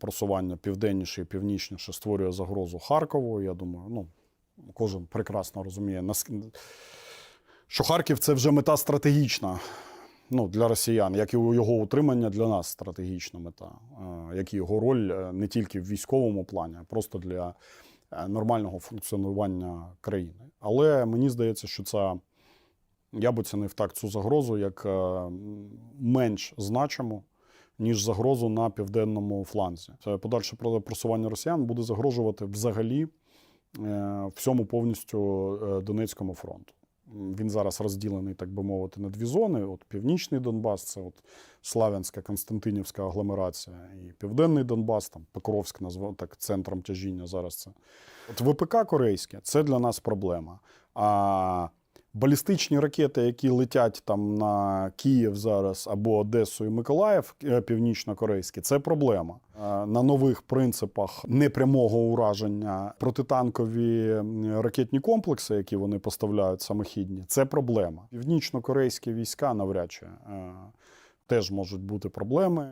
Просування південніше і північніше створює загрозу Харкову. Я думаю, ну кожен прекрасно розуміє, що Харків це вже мета стратегічна ну, для росіян, як і його утримання для нас стратегічна мета, е, як і його роль е, не тільки в військовому плані, а просто для е, нормального функціонування країни. Але мені здається, що це я б оцінив так цю загрозу як менш значиму, ніж загрозу на південному фланзі. Це подальше про- просування росіян буде загрожувати взагалі е, всьому повністю е, Донецькому фронту. Він зараз розділений, так би мовити, на дві зони: от Північний Донбас, це от Славянська, Константинівська агломерація, і Південний Донбас, там Покровськ назвав так центром тяжіння зараз це. От ВПК корейське це для нас проблема. А балістичні ракети, які летять там на Київ зараз або Одесу і Миколаїв, е, північно-корейські, це проблема. Е, На нових принципах непрямого ураження протитанкові ракетні комплекси, які вони поставляють самохідні, це проблема. Північно-корейські війська навряд чи е, теж можуть бути проблеми.